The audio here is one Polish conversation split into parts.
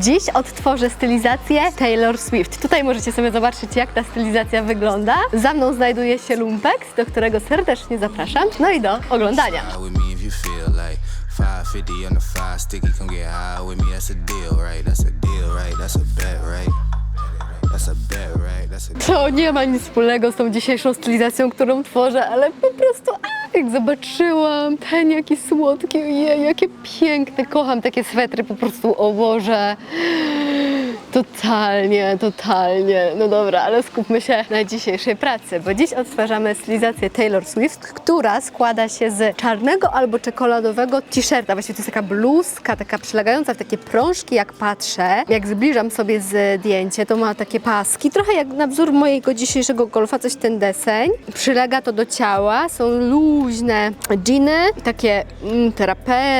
Dziś odtworzę stylizację Taylor Swift. Tutaj możecie sobie zobaczyć, jak ta stylizacja wygląda. Za mną znajduje się Lumpex, do którego serdecznie zapraszam. No i do oglądania. High with me if you feel like 550 on the five sticky. Come get high with me, that's a deal, right? That's a deal, right? That's a bet, right? That's a bet, right? That's a To nie ma nic wspólnego z tą dzisiejszą stylizacją, którą tworzę, ale po prostu jak zobaczyłam ten jaki słodki, ojej, jakie piękne, kocham takie swetry po prostu, o Boże. Totalnie, totalnie. No dobra, ale skupmy się na dzisiejszej pracy, bo dziś odtwarzamy stylizację Taylor Swift, która składa się z czarnego albo czekoladowego t-shirta. Właściwie to jest taka bluzka, taka przylegająca w takie prążki, jak patrzę. Jak zbliżam sobie zdjęcie, to ma takie paski, trochę jak na wzór mojego dzisiejszego golfa, coś ten deseń. Przylega to do ciała, są luźne dżiny, takie mm,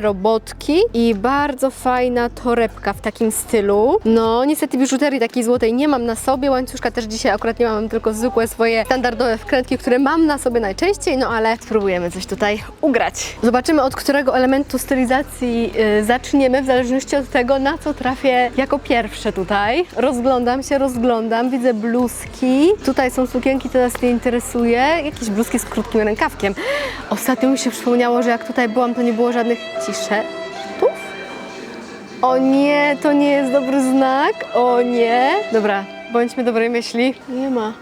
robotki i bardzo fajna torebka w takim stylu. No, niestety biżuterii takiej złotej nie mam na sobie, łańcuszka też dzisiaj akurat nie mam, tylko zwykłe swoje standardowe wkrętki, które mam na sobie najczęściej, no ale spróbujemy coś tutaj ugrać. Zobaczymy od którego elementu stylizacji y, zaczniemy, w zależności od tego, na co trafię jako pierwsze tutaj. Rozglądam się, rozglądam, widzę bluzki. Tutaj są sukienki, to nas nie interesuje. Jakieś bluzki z krótkim rękawkiem. Ostatnio mi się przypomniało, że jak tutaj byłam, to nie było żadnych t-shirtów. O nie, to nie jest dobry znak. O nie. Dobra, bądźmy dobrej myśli. Nie ma.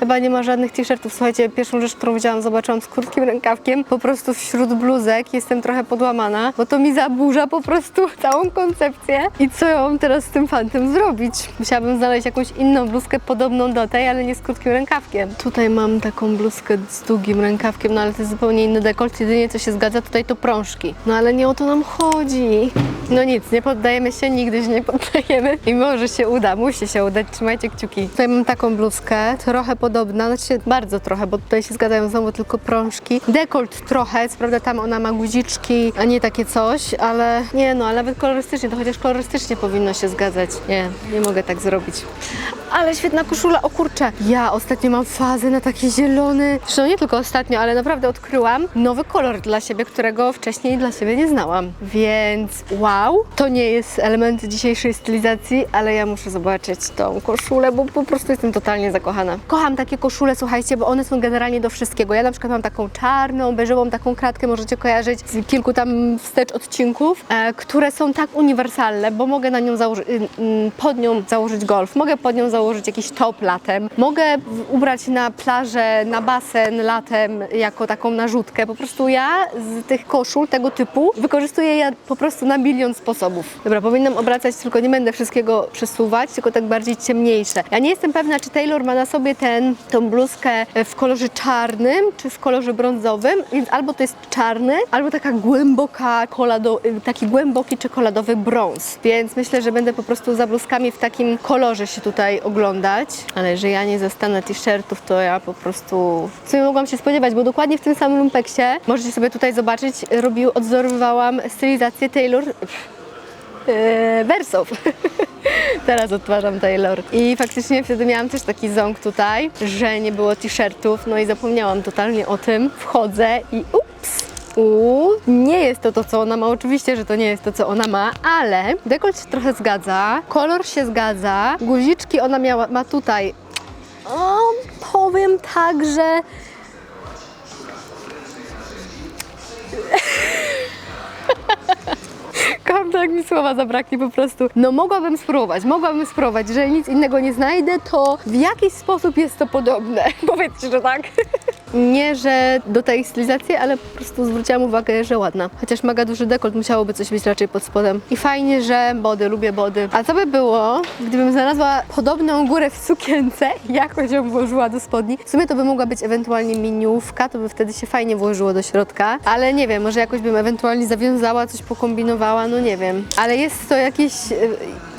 Chyba nie ma żadnych t-shirtów. Słuchajcie, pierwszą rzecz, którą widziałam, zobaczyłam z krótkim rękawkiem. Po prostu wśród bluzek jestem trochę podłamana, bo to mi zaburza po prostu całą koncepcję. I co ja mam teraz z tym fantem zrobić? Musiałabym znaleźć jakąś inną bluzkę podobną do tej, ale nie z krótkim rękawkiem. Tutaj mam taką bluzkę z długim rękawkiem, no ale to jest zupełnie inny dekolt. Jedynie co się zgadza tutaj to prążki. No ale nie o to nam chodzi. No nic, nie poddajemy się, nigdy się nie poddajemy. I może się uda, musi się udać, trzymajcie kciuki. Tutaj mam taką bluzkę, trochę podobna, znaczy bardzo trochę, bo tutaj się zgadzają znowu tylko prążki. Dekolt trochę, co prawda tam ona ma guziczki, a nie takie coś, ale nie no, ale nawet kolorystycznie, to chociaż kolorystycznie powinno się zgadzać. Nie, nie mogę tak zrobić. Ale świetna koszula, o kurczę. Ja ostatnio mam fazę na taki zielony, zresztą nie tylko ostatnio, ale naprawdę odkryłam nowy kolor dla siebie, którego wcześniej dla siebie nie znałam. Więc wow, to nie jest element dzisiejszej stylizacji, ale ja muszę zobaczyć tą koszulę, bo po prostu jestem totalnie zakochana. Kocham takie koszule, słuchajcie, bo one są generalnie do wszystkiego. Ja na przykład mam taką czarną, beżową taką kratkę, możecie kojarzyć z kilku tam wstecz odcinków, e, które są tak uniwersalne, bo mogę na nią założyć, y, y, pod nią założyć golf, mogę pod nią założyć jakiś top latem, mogę ubrać na plażę, na basen latem jako taką narzutkę. Po prostu ja z tych koszul tego typu wykorzystuję je po prostu na milion sposobów. Dobra, powinnam obracać, tylko nie będę wszystkiego przesuwać, tylko tak bardziej ciemniejsze. Ja nie jestem pewna, czy Taylor ma na sobie ten, tą bluzkę w kolorze czarnym, czy w kolorze brązowym, więc albo to jest czarny, albo taka głęboka, kolado, taki głęboki czekoladowy brąz. Więc myślę, że będę po prostu za bluzkami w takim kolorze się tutaj oglądać. Ale że ja nie zastanę t-shirtów, to ja po prostu... Co nie mogłam się spodziewać, bo dokładnie w tym samym lumpeksie, możecie sobie tutaj zobaczyć, robił, odzorowałam stylizację Taylor e, wersów. Teraz odtwarzam Taylor. I faktycznie wtedy miałam też taki ząg tutaj, że nie było t-shirtów, no i zapomniałam totalnie o tym. Wchodzę i ups! Uuu, nie jest to to, co ona ma. Oczywiście, że to nie jest to, co ona ma, ale dekolt się trochę zgadza, kolor się zgadza, guziczki ona miała, ma tutaj. O, powiem tak, że To, jak mi słowa zabraknie po prostu. No mogłabym spróbować, mogłabym spróbować. Jeżeli nic innego nie znajdę, to w jakiś sposób jest to podobne. Powiedzcie, że tak. Nie, że do tej stylizacji, ale po prostu zwróciłam uwagę, że ładna. Chociaż mega duży dekolt, musiałoby coś być raczej pod spodem. I fajnie, że body, lubię body. A co by było, gdybym znalazła podobną górę w sukience jakoś ją włożyła do spodni? W sumie to by mogła być ewentualnie miniówka, to by wtedy się fajnie włożyło do środka. Ale nie wiem, może jakoś bym ewentualnie zawiązała, coś pokombinowała, no nie wiem. Ale jest to jakiś e,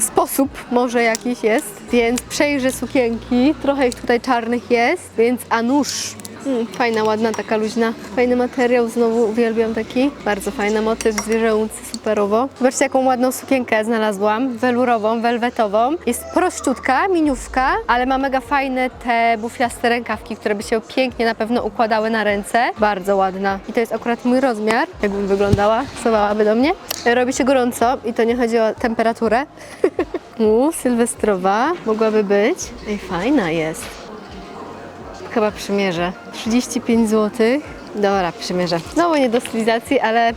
sposób, może jakiś jest, więc przejrzę sukienki. Trochę ich tutaj czarnych jest, więc a nuż Mm, fajna, ładna, taka luźna. Fajny materiał, znowu uwielbiam taki. Bardzo fajny motyw zwierzęcy, superowo. Zobaczcie, jaką ładną sukienkę znalazłam. Welurową, welwetową. Jest prościutka, miniówka, ale ma mega fajne te bufiaste rękawki, które by się pięknie na pewno układały na ręce. Bardzo ładna. I to jest akurat mój rozmiar. Jakbym wyglądała, sowałaby do mnie. Robi się gorąco i to nie chodzi o temperaturę. U, sylwestrowa mogłaby być. Ej, fajna jest. Chyba przymierzę. 35 zł. Dobra, przymierzę. Znowu nie do stylizacji, ale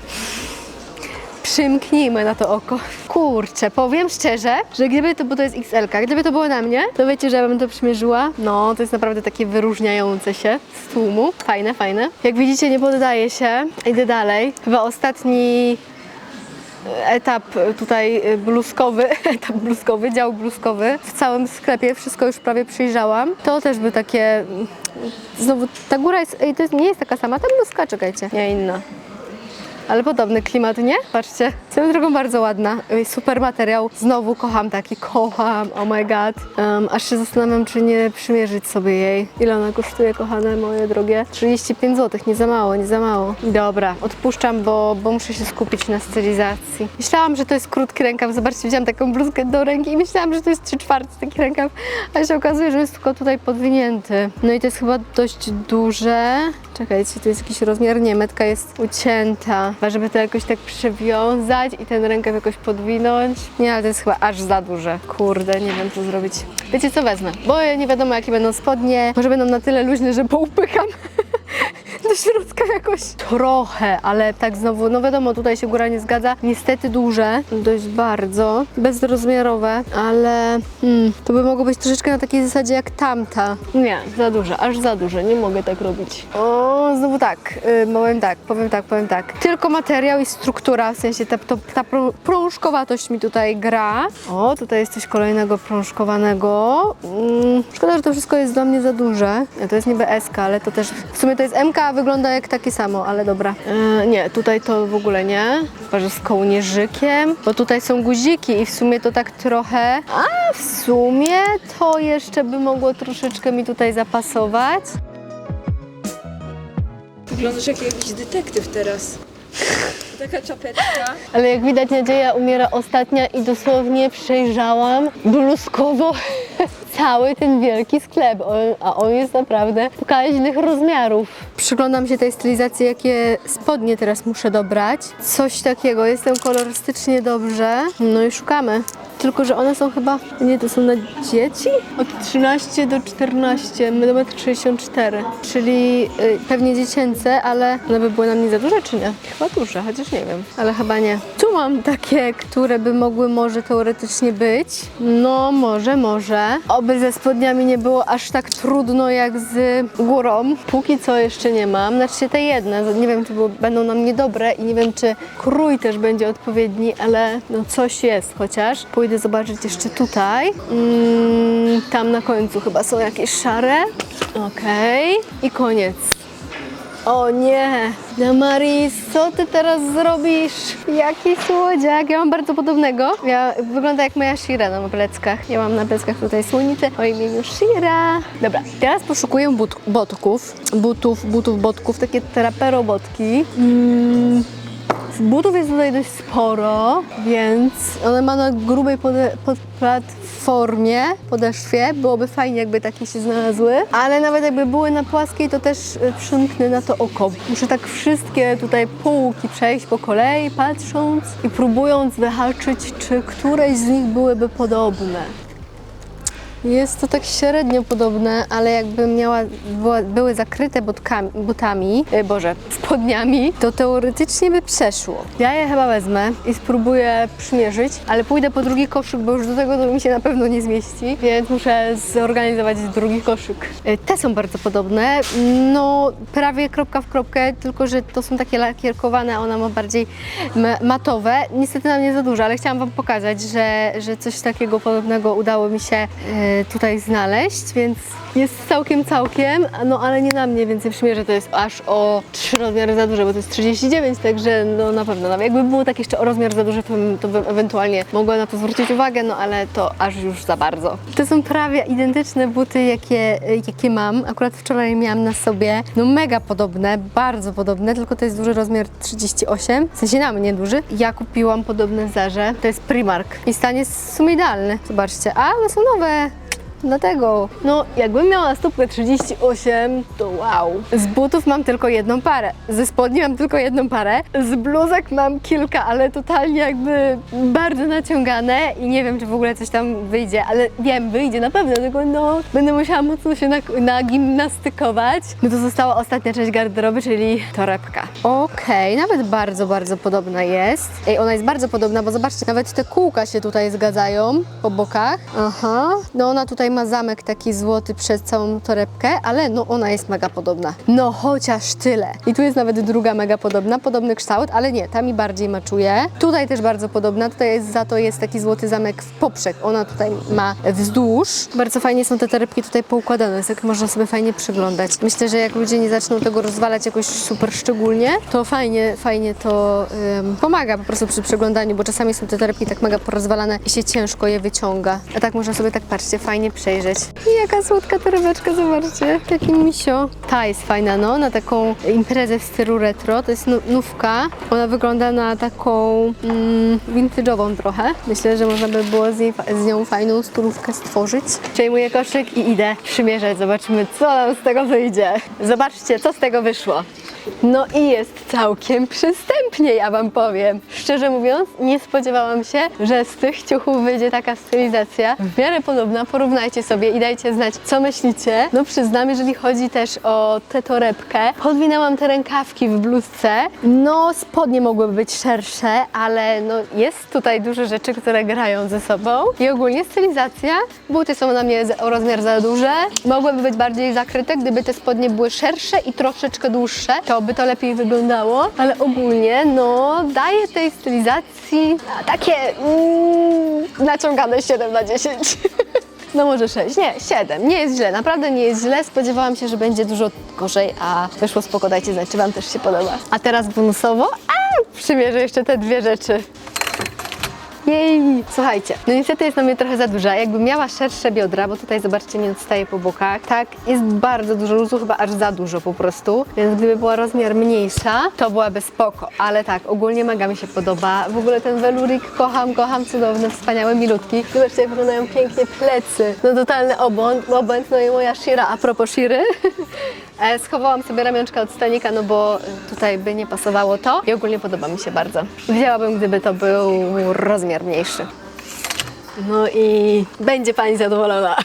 przymknijmy na to oko. Kurczę, powiem szczerze, że gdyby to, bo to jest XL, gdyby to było na mnie, to wiecie, że ja bym to przymierzyła. No, to jest naprawdę takie wyróżniające się z tłumu. Fajne, fajne. Jak widzicie, nie poddaję się. Idę dalej. Chyba ostatni etap tutaj bluzkowy, etap bluzkowy, dział bluzkowy w całym sklepie, wszystko już prawie przyjrzałam. To też by takie, znowu ta góra jest, to nie jest taka sama, ta bluzka, czekajcie, nie inna. Ale podobny klimat, nie? Patrzcie. Swoją drogą bardzo ładna. Super materiał. Znowu kocham taki, kocham. Oh my god. Um, aż się zastanawiam, czy nie przymierzyć sobie jej. Ile ona kosztuje, kochane moje drogie? 35 zł, nie za mało, nie za mało. Dobra, odpuszczam, bo, bo muszę się skupić na stylizacji. Myślałam, że to jest krótki rękaw. Zobaczcie, wziąłam taką bluzkę do ręki i myślałam, że to jest 3 czwarte taki rękaw, a się okazuje, że jest tylko tutaj podwinięty. No i to jest chyba dość duże. Czekajcie, tu jest jakiś rozmiar, nie, metka jest ucięta. Chyba, żeby to jakoś tak przywiązać i ten rękaw jakoś podwinąć. Nie, ale to jest chyba aż za duże. Kurde, nie wiem co zrobić. Wiecie co wezmę? Bo nie wiadomo jakie będą spodnie. Może będą na tyle luźne, że poupycham do środka jakoś. Trochę, ale tak znowu, no wiadomo, tutaj się góra nie zgadza. Niestety duże, dość bardzo, bezrozmiarowe, ale hmm, to by mogło być troszeczkę na takiej zasadzie jak tamta. Nie, za duże, aż za duże, nie mogę tak robić. O, znowu tak, yy, powiem tak, powiem tak, powiem tak. Tylko materiał i struktura, w sensie ta, to, ta prą- prążkowatość mi tutaj gra. O, tutaj jest coś kolejnego prążkowanego. Mm, szkoda, że to wszystko jest dla mnie za duże. To jest niby SK, ale to też, w sumie to jest MK, wygląda jak takie samo, ale dobra. E, nie, tutaj to w ogóle nie. Chyba, że z kołnierzykiem, bo tutaj są guziki i w sumie to tak trochę... A, w sumie to jeszcze by mogło troszeczkę mi tutaj zapasować. Wyglądasz jak jakiś detektyw teraz. Taka czapeczka. Ale jak widać nadzieja umiera ostatnia i dosłownie przejrzałam bluzkowo cały ten wielki sklep, a on jest naprawdę pokaźnych rozmiarów. Przyglądam się tej stylizacji, jakie spodnie teraz muszę dobrać. Coś takiego, jestem kolorystycznie dobrze. No i szukamy. Tylko, że one są chyba, nie, to są na dzieci? Od 13 do 14, metr 64, czyli y, pewnie dziecięce, ale one by były na mnie za duże, czy nie? Chyba duże, chociaż nie wiem, ale chyba nie. Tu mam takie, które by mogły może teoretycznie być. No, może, może. Oby ze spodniami nie było aż tak trudno jak z górą. Póki co jeszcze nie mam. Znaczy te jedne, nie wiem, czy będą na mnie dobre i nie wiem, czy krój też będzie odpowiedni, ale no coś jest chociaż. Pójdę zobaczyć jeszcze tutaj. Mm, tam na końcu chyba są jakieś szare. Okej. I koniec. O nie! Damaris, co ty teraz zrobisz? Jaki słodziak! Ja mam bardzo podobnego. Ja, wygląda jak moja Shira na pleckach. Ja mam na pleckach tutaj słonicę o imieniu Shira. Dobra, teraz poszukuję but, botków. Butów, butów, botków, takie trapero botki. Mm. Butów jest tutaj dość sporo, więc one ma na grubej pode, pod, platformie, podeszwie. Byłoby fajnie, jakby takie się znalazły, ale nawet jakby były na płaskiej, to też y, przymknę na to oko. Muszę tak wszystkie tutaj półki przejść po kolei, patrząc i próbując wyhaczyć, czy któreś z nich byłyby podobne. Jest to tak średnio podobne, ale jakbym miała, była, były zakryte butami, e, boże, spodniami, to teoretycznie by przeszło. Ja je chyba wezmę i spróbuję przymierzyć, ale pójdę po drugi koszyk, bo już do tego to mi się na pewno nie zmieści, więc muszę zorganizować drugi koszyk. E, Te są bardzo podobne, no prawie kropka w kropkę, tylko że to są takie lakierkowane, ona ma bardziej ma- matowe. Niestety na mnie za dużo, ale chciałam Wam pokazać, że, że coś takiego podobnego udało mi się e, tutaj znaleźć, więc jest całkiem, całkiem, no ale nie na mnie, więc ja przymierzę to jest aż o 3 rozmiary za duże, bo to jest 39, także no na pewno, nawet jakby było tak jeszcze o rozmiar za duży, to bym, to bym ewentualnie mogła na to zwrócić uwagę, no ale to aż już za bardzo. To są prawie identyczne buty, jakie, jakie mam. Akurat wczoraj miałam na sobie, no mega podobne, bardzo podobne, tylko to jest duży rozmiar 38, w sensie na mnie duży. Ja kupiłam podobne Zarze, to jest Primark i stan jest w sumie idealny, zobaczcie. A, one są nowe, Dlatego, no jakbym miała stopę 38, to wow. Z butów mam tylko jedną parę, ze spodni mam tylko jedną parę, z bluzek mam kilka, ale totalnie jakby bardzo naciągane i nie wiem, czy w ogóle coś tam wyjdzie, ale wiem, wyjdzie na pewno, tylko no będę musiała mocno się na- nagimnastykować. No to została ostatnia część garderoby, czyli torebka. Okej, nawet bardzo, bardzo podobna jest. Ej, ona jest bardzo podobna, bo zobaczcie, nawet te kółka się tutaj zgadzają po bokach. Aha, no ona tutaj ma zamek taki złoty przez całą torebkę, ale no ona jest mega podobna. No chociaż tyle. I tu jest nawet druga mega podobna, podobny kształt, ale nie, ta mi bardziej maczuje. Tutaj też bardzo podobna, tutaj jest za to jest taki złoty zamek w poprzek. Ona tutaj ma wzdłuż. Bardzo fajnie są te torebki tutaj poukładane, jest tak można sobie fajnie przyglądać. Myślę, że jak ludzie nie zaczną tego rozwalać jakoś super szczególnie, to fajnie, fajnie to ym, pomaga po prostu przy przeglądaniu, bo czasami są te torebki tak mega porozwalane i się ciężko je wyciąga. A tak można sobie tak, patrzcie, fajnie przejrzeć. I jaka słodka torebeczka, zobaczcie. Taki misio. Ta jest fajna, no, na taką imprezę w stylu retro. To jest nówka. Ona wygląda na taką mm, vintage'ową trochę. Myślę, że można by było z, z nią fajną stylówkę stworzyć. Przejmuję koszyk i idę przymierzać. Zobaczymy, co nam z tego wyjdzie. Zobaczcie, co z tego wyszło. No i jest całkiem przystępnie, ja wam powiem. Szczerze mówiąc, nie spodziewałam się, że z tych ciuchów wyjdzie taka stylizacja. W miarę podobna, porównajcie sobie i dajcie znać, co myślicie. No przyznam, jeżeli chodzi też o tę torebkę, podwinęłam te rękawki w bluzce. No spodnie mogłyby być szersze, ale no jest tutaj dużo rzeczy, które grają ze sobą. I ogólnie stylizacja, buty są na mnie o rozmiar za duże, mogłyby być bardziej zakryte, gdyby te spodnie były szersze i troszeczkę dłuższe, to by to lepiej wyglądało, ale ogólnie no daje tej stylizacji takie mm, naciągane 7 na 10. No może 6, nie, 7. Nie jest źle, naprawdę nie jest źle. Spodziewałam się, że będzie dużo gorzej, a wyszło spoko. Dajcie znać, czy Wam też się podoba. A teraz bonusowo, a przymierzę jeszcze te dwie rzeczy. Jej! Słuchajcie, no niestety jest na mnie trochę za duża. Jakbym miała szersze biodra, bo tutaj zobaczcie, mi odstaje po bokach, tak, jest bardzo dużo luzu, chyba aż za dużo po prostu. Więc gdyby była rozmiar mniejsza, to byłaby spoko. Ale tak, ogólnie mega mi się podoba. W ogóle ten welurik kocham, kocham, cudowny, wspaniałe, milutki. Zobaczcie, jak wyglądają pięknie plecy. No totalny obłęd, obłęd no i moja Shira, a propos Shiry. E, Schowałam sobie ramionczka od stanika, no bo tutaj by nie pasowało to i ogólnie podoba mi się bardzo. Wzięłabym, gdyby to był rozmiar mniejszy. No i będzie Pani zadowolona.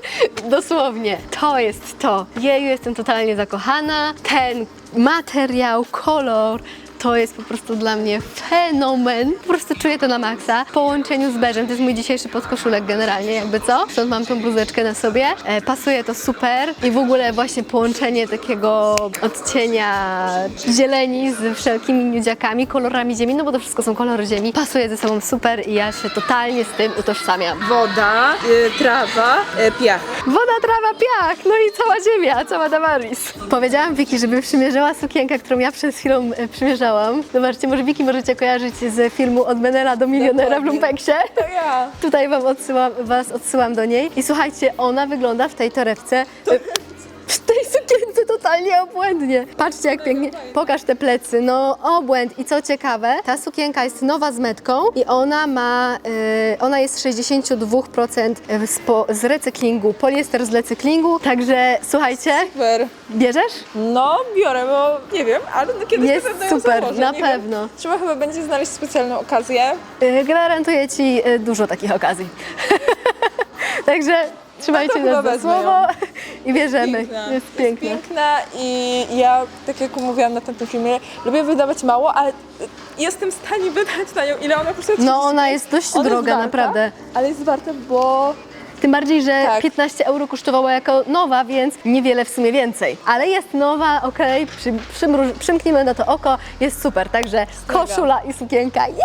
Dosłownie, to jest to. Jeju, jestem totalnie zakochana. Ten materiał, kolor, to jest po prostu dla mnie fenomen. Po prostu czuję to na maksa. W połączeniu z beżem, to jest mój dzisiejszy podkoszulek generalnie, jakby co. Stąd mam tą bluzeczkę na sobie. E, pasuje to super i w ogóle właśnie połączenie takiego odcienia zieleni z wszelkimi nudziakami, kolorami ziemi, no bo to wszystko są kolory ziemi. Pasuje ze sobą super i ja się totalnie z tym utożsamiam. Woda, y, trawa, y, piach. Woda, trawa, piach, no i cała ziemia, cała Damaris. Powiedziałam Wiki, żeby przymierzała sukienkę, którą ja przed chwilą e, przymierzałam. Zobaczcie, może Wiki możecie kojarzyć z filmu Od Menela do milionera w Dokładnie. lumpeksie. To ja. Tutaj wam odsyłam, was odsyłam do niej. I słuchajcie, ona wygląda w tej torebce. W tej totalnie obłędnie. Patrzcie jak pięknie. Pokaż te plecy. No obłęd. I co ciekawe, ta sukienka jest nowa z metką i ona ma, e, ona jest 62% z, po, z recyklingu, poliester z recyklingu. Także słuchajcie, Super. bierzesz? No, biorę, bo nie wiem, ale no kiedyś Jest na pewno ją super, założę, na nie pewno. Wiem. Trzeba chyba będzie znaleźć specjalną okazję. E, Gwarantuję ci e, dużo takich okazji. Także trzymajcie chyba nas za słowo i bierzemy. Piękna. Jest piękna. Piękna i ja, tak jak mówiłam na tamtym filmie, lubię wydawać mało, ale jestem w stanie wydać na nią, ile ona kosztuje. No 30 ona jest dość Ona jest droga, warta, naprawdę. Ale jest warta, bo Tym bardziej, że Tak. 15 euro kosztowała jako nowa, więc niewiele w sumie więcej. Ale jest nowa, okej, przy, przymruż- przymknijmy na to oko, jest super. Także koszula i sukienka. Jej!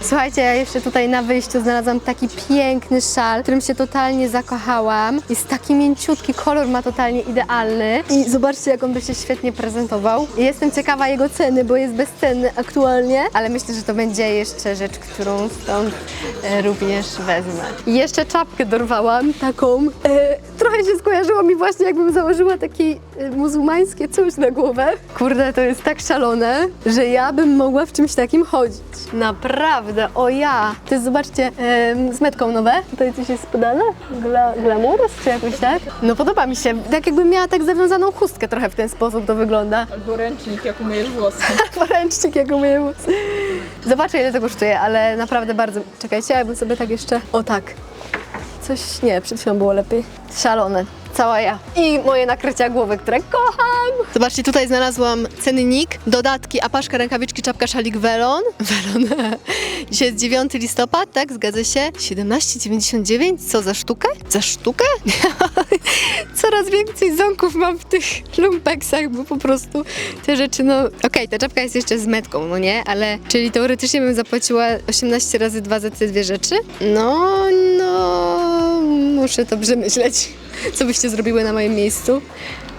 Słuchajcie, ja jeszcze tutaj na wyjściu znalazłam taki piękny szal, którym się totalnie zakochałam. Jest taki mięciutki, kolor ma totalnie idealny. I zobaczcie, jak on by się świetnie prezentował. Jestem ciekawa jego ceny, bo jest bezcenny aktualnie, ale myślę, że to będzie jeszcze rzecz, którą stąd e, również wezmę. Jeszcze czapkę dorwałam, taką. E, trochę się skojarzyło mi właśnie, jakbym założyła takie e, muzułmańskie coś na głowę. Kurde, to jest tak szalone, że ja bym mogła w czymś takim chodzić. Naprawdę, o ja. To jest, zobaczcie, em, z metką nowe. Tutaj coś jest podane? Gla, czy jakoś tak? No podoba mi się. Tak jakbym miała tak zawiązaną chustkę trochę w ten sposób to wygląda. Albo ręcznik, jak umyjesz włosy. Poręcznik jak umyję włosy. Zobaczę ile to kosztuje, ale naprawdę bardzo... Czekajcie, ja bym sobie tak jeszcze... O tak. Coś... Nie, przed chwilą było lepiej. Szalone. Cała ja. I moje nakrycia głowy, które kocham. Zobaczcie, tutaj znalazłam cennik, dodatki, apaszka, rękawiczki, czapka, szalik, welon. Welon. Dzisiaj jest 9 listopad, tak? Zgadza się. 17,99? Co, za sztukę? Za sztukę? Coraz więcej ząków mam w tych lumpeksach, bo po prostu te rzeczy, no... Okej, ta czapka jest jeszcze z metką, no nie? Ale, czyli teoretycznie bym zapłaciła 18 razy 2 za te dwie rzeczy? No, no... Muszę to przemyśleć. Co byście zrobiły na moim miejscu?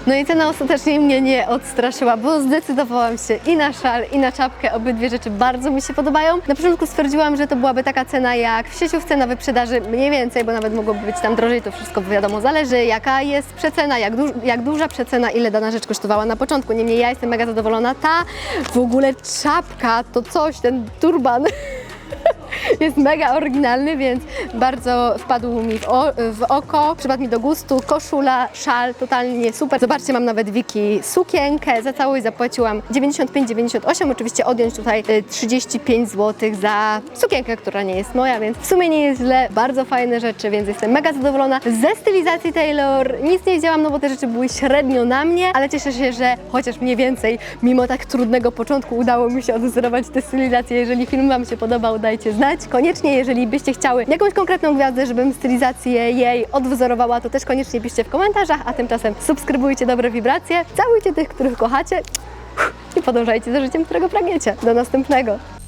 No i cena ostatecznie mnie nie odstraszyła, bo zdecydowałam się i na szal, i na czapkę. Obydwie rzeczy bardzo mi się podobają. Na początku stwierdziłam, że to byłaby taka cena jak w sieciówce na wyprzedaży, mniej więcej, bo nawet mogłoby być tam drożej, to wszystko wiadomo zależy, jaka jest przecena, jak, duż, jak duża przecena, ile dana rzecz kosztowała na początku. Niemniej ja jestem mega zadowolona. Ta w ogóle czapka, to coś, ten turban. Jest mega oryginalny, więc bardzo wpadł mi w, o, w oko, przypadł mi do gustu. Koszula, szal, totalnie super. Zobaczcie, mam nawet Wiki sukienkę. Za całość zapłaciłam 95,98. Oczywiście odjąć tutaj y, 35 zł za sukienkę, która nie jest moja, więc w sumie nie jest źle. Bardzo fajne rzeczy, więc jestem mega zadowolona. Ze stylizacji Taylor nic nie wiedziałam, no bo te rzeczy były średnio na mnie, ale cieszę się, że chociaż mniej więcej, mimo tak trudnego początku, udało mi się odwzorować tę stylizację. Jeżeli film Wam się podobał, dajcie znać. Koniecznie, jeżeli byście chciały jakąś konkretną gwiazdę, żebym stylizację jej odwzorowała, to też koniecznie piszcie w komentarzach, a tymczasem subskrybujcie dobre wibracje, całujcie tych, których kochacie i podążajcie za życiem, którego pragniecie. Do następnego!